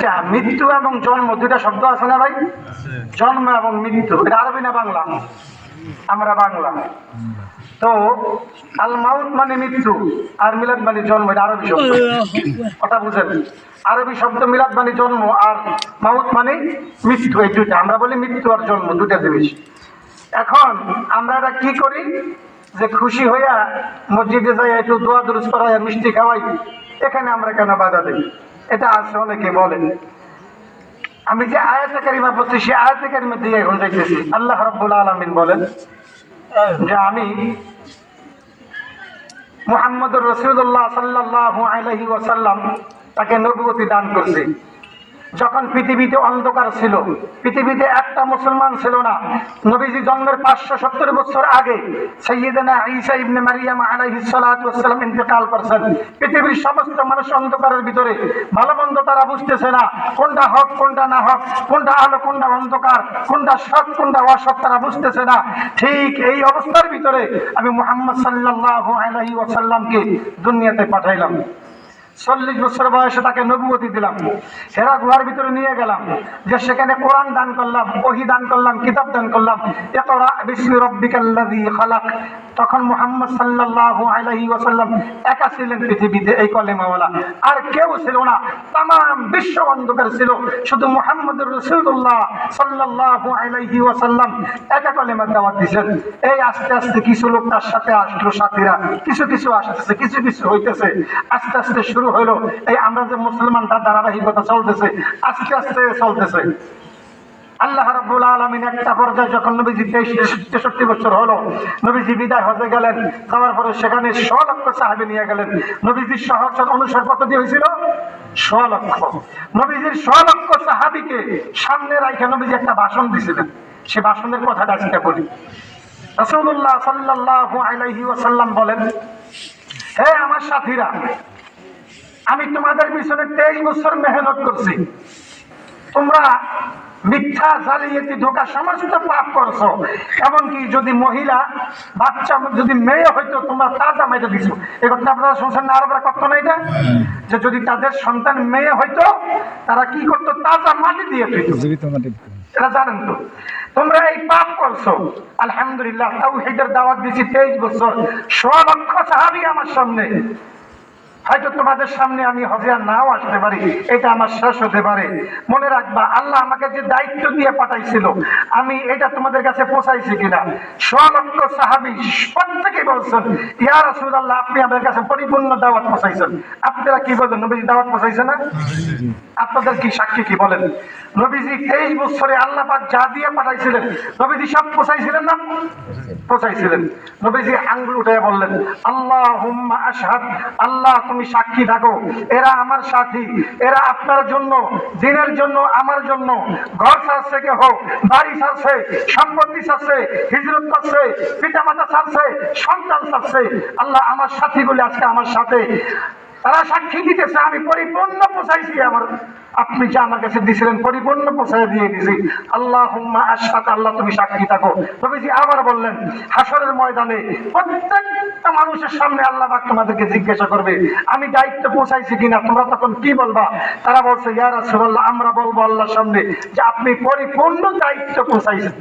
আচ্ছা মৃত্যু এবং জন্ম দুইটা শব্দ আছে না ভাই? জন্ম এবং মৃত্যু এটা আরবি না বাংলা? আমরা বাংলা। তো আল মাউত মানে মৃত্যু আর মিলাদ মানে জন্ম এটা আরবি শব্দ। কথা বুঝেন? আরবি শব্দ মিলাদ মানে জন্ম আর মাউত মানে মৃত্যু এই দুইটা। আমরা বলি মৃত্যু আর জন্ম দুইটা জিনিস। এখন আমরা এটা কি করি? যে খুশি হইয়া মসজিদে যাই একটু দোয়া দুরুস করাই মিষ্টি খাওয়াই এখানে আমরা কেন বাধা দিই? এটা আসে অনেকে বলেন আমি যে আয়াতে কারিমা বলছি সেই আয়াতে কারিমা দিয়ে এখন দেখতেছি। আল্লাহ রব্বুল আলমিন বলেন যে আমি মোহাম্মদ রসুল্লাহ সাল্লাহ আলহি ওয়াসাল্লাম তাকে নবগতি দান করছি। যখন পৃথিবীতে অন্ধকার ছিল, পৃথিবীতে একটা মুসলমান ছিল না। নবীজি জন্মের পাঁচশো সত্তর বছর আগে পৃথিবীর সমস্ত মানুষ অন্ধকারের ভিতরে। ভালো মন্দ তারা বুঝতেছে না, কোনটা হক, কোনটা না হক, কোনটা আলো, কোনটা অন্ধকার, কোনটা সৎ, কোনটা অসৎ তারা বুঝতেছে না। ঠিক এই অবস্থার ভিতরে আমি মোহাম্মদ সাল্লাল্লাহু আলাইহি ওয়াসাল্লামকে দুনিয়াতে পাঠাইলাম। চল্লিশ বছর বয়সে তাকে নবুয়তি দিলাম। হেরা গুহার ভিতরে নিয়ে গেলাম। যে সেখানে কোরআন দান করলাম, ওহি দান করলাম, কিতাব দান করলাম খালাক। তখন মুহাম্মদ সাল্লাল্লাহু আলাইহি ওয়াসাল্লাম একা ছিলেন পৃথিবীতে, এই কলেমাওয়ালা। আর কেউ ছিল না, তামাম বিশ্ব অন্ধকার ছিল। শুধু মোহাম্মদ রাসূলুল্লাহ সাল্লাল্লাহু আলাইহি ওয়াসাল্লাম একা কলেমা দাওয়াত দিয়েছেন। এই আস্তে আস্তে কিছু লোক তার সাথে আসলো, সাথীরা। কিছু কিছু আসতেছে, কিছু কিছু হইতেছে। আস্তে আস্তে শুরু হলো এই আমরা যে মুসলমান তার ধারাবাহিকতা চলতেছে আস্তে আস্তে চলতেছে। একটা সামনে নবীজি একটা ভাষণ দিছিলেন সে ভাষণের কথাটা সাল্লাল্লাহু আলাইহি ওয়াসাল্লাম বলেন, হে আমার সাথীরা আমি তোমাদের পিছনে তেইশ বছর মেহনত করছি। তোমরা মিথ্যা জালিয়াতি ধোকা সমস্ত পাপ করছ। এমনকি যদি মহিলা বাচ্চা যদি মেয়ে হইতো তোমরা তাজা মেয়েটা দিছো। এই কথা আপনারা শুনছেন না আরবরা কত না এটা? যে যদি তাদের সন্তান মেয়ে হইতো তারা কি করতো? তাজা মাটি দিয়ে দিত জীবিত মাটি এটা জানেন তো। তোমরা এই পাপ করছ। আলহামদুলিল্লাহ তাও হেদের দাওয়াত দিছি তেইশ বছর। ছ লক্ষ সাহাবি আমার সামনে। হয়তো তোমাদের সামনে আমি হজে নাও আসতে পারি, এটা আমার শেষ হতে পারে। মনে রাখবা, আল্লাহ আমাকে যে দায়িত্ব দিয়ে পাঠাইছিল, আমি এটা তোমাদের কাছে পৌঁছাইছি কিনা। সলক্ষ লক্ষ সাহাবি প্রত্যেকে বলছেন, ইয়া আল্লাহ আপনি আমাদের কাছে পরিপূর্ণ দাওয়াত পৌঁছাইছেন। আপনারা কি বলেন নবী দাওয়াত পৌঁছাইছে না? আপনাদের কি সাক্ষী কি বলেন? নবীজি তেইশ বছরে আল্লাহ পাক যা দিয়ে পাঠাইছিলেন, নবীজি সব পৌঁছাইছিলেন না? পৌঁছাইছিলেন নবীজি আঙ্গুল উঠে বললেন আল্লাহ হুম্মা আশহাদ, আল্লাহ তুমি সাক্ষী থাকো। এরা আমার সাথী, এরা আপনার জন্য, দিনের জন্য আমার জন্য। ঘর ছাড়ছে কে হোক বাড়ি ছাড়ছে সম্পত্তি ছাড়ছে হিজরত করছে পিতা মাতা ছাড়ছে সন্তান ছাড়ছে আল্লাহ আমার সাথী বলে আজকে আমার সাথে। তারা সাক্ষী দিতেছে, আমি পরিপূর্ণ পোষাইছি, আমার আপনি যা আমার কাছে দিছিলেন, পরিপূর্ণ পোষাই দিয়ে দিছি। আল্লাহ আশফাক আল্লাহ তুমি সাক্ষী থাকো। নবীজি আবার বললেন হাসরের ময়দানে প্রত্যেকটা মানুষের সামনে আল্লাহ পাক তোমাদেরকে জিজ্ঞাসা করবে, আমি দায়িত্ব পৌঁছাইছি কিনা, তোমরা তখন কি বলবা? তারা বলছে, ইয়া রাসূলুল্লাহ, আমরা বলব আল্লাহর সামনে যে আপনি পরিপূর্ণ দায়িত্ব পৌঁছাইছেন